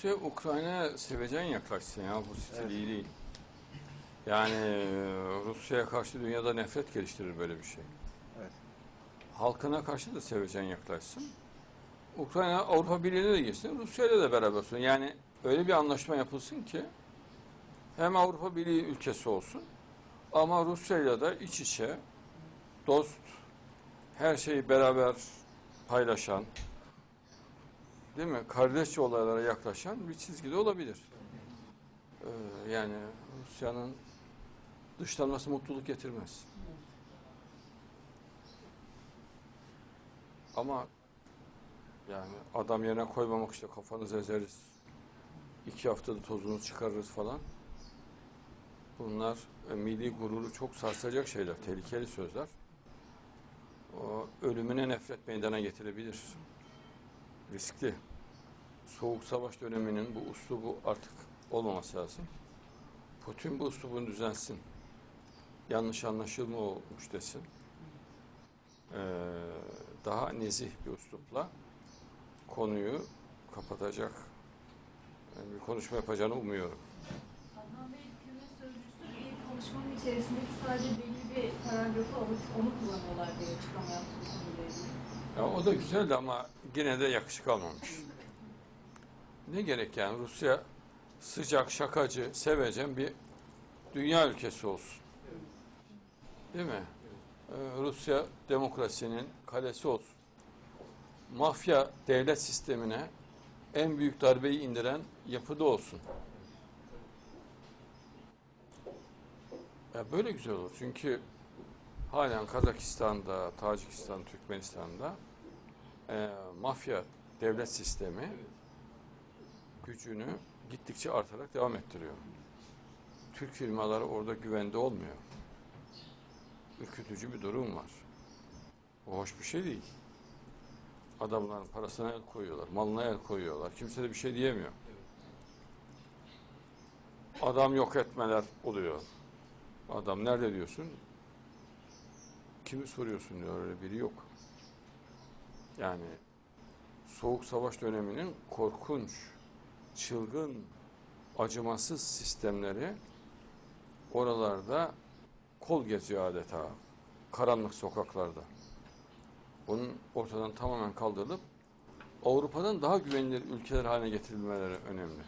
Rusya Ukrayna'ya sevecen yaklaşsın ya bu stil Evet. iyi değil. Yani e, Rusya'ya karşı dünyada nefret geliştirir böyle bir şey. Evet. Halkına karşı da sevecen yaklaşsın. Ukrayna Avrupa Birliği'ne de girsin, Rusya ile de beraber olsun. Yani öyle bir anlaşma yapılsın ki hem Avrupa Birliği ülkesi olsun ama Rusya ile de iç içe dost, her şeyi beraber paylaşan, değil mi? Kardeşçe olaylara yaklaşan bir çizgide olabilir. Ee, yani Rusya'nın dışlanması mutluluk getirmez. Ama yani adam yerine koymamak işte kafanızı ezeriz. iki haftada tozunu çıkarırız falan. Bunlar e, milli gururu çok sarsacak şeyler, tehlikeli sözler. O ölümüne nefret meydana getirebilir. Riskli. Soğuk savaş döneminin bu uslubu artık olmaması lazım. Putin bu uslubunu düzensin. Yanlış anlaşılma olmuş desin. Ee, daha nezih bir üslupla konuyu kapatacak yani bir konuşma yapacağını umuyorum. Adnan Bey hükümet sözcüsü bir konuşmanın içerisindeki sadece belli bir paragrafı alıp onu kullanıyorlar diye açıklama yaptı. Ya o da güzeldi ama yine de yakışık almamış. Ne gerek yani Rusya sıcak, şakacı, sevecen bir dünya ülkesi olsun. Değil mi? Ee, Rusya demokrasinin kalesi olsun. Mafya devlet sistemine en büyük darbeyi indiren yapıda olsun. Ya böyle güzel olur. Çünkü halen Kazakistan'da, Tacikistan, Türkmenistan'da e, mafya devlet sistemi gücünü gittikçe artarak devam ettiriyor. Türk firmaları orada güvende olmuyor. Ürkütücü bir durum var. Bu hoş bir şey değil. Adamların parasına el koyuyorlar, malına el koyuyorlar. Kimse de bir şey diyemiyor. Adam yok etmeler oluyor. Adam nerede diyorsun? Kimi soruyorsun diyor öyle biri yok. Yani Soğuk Savaş döneminin korkunç, çılgın, acımasız sistemleri oralarda kol geziyor adeta. Karanlık sokaklarda. Bunun ortadan tamamen kaldırılıp Avrupa'dan daha güvenilir ülkeler haline getirilmeleri önemli.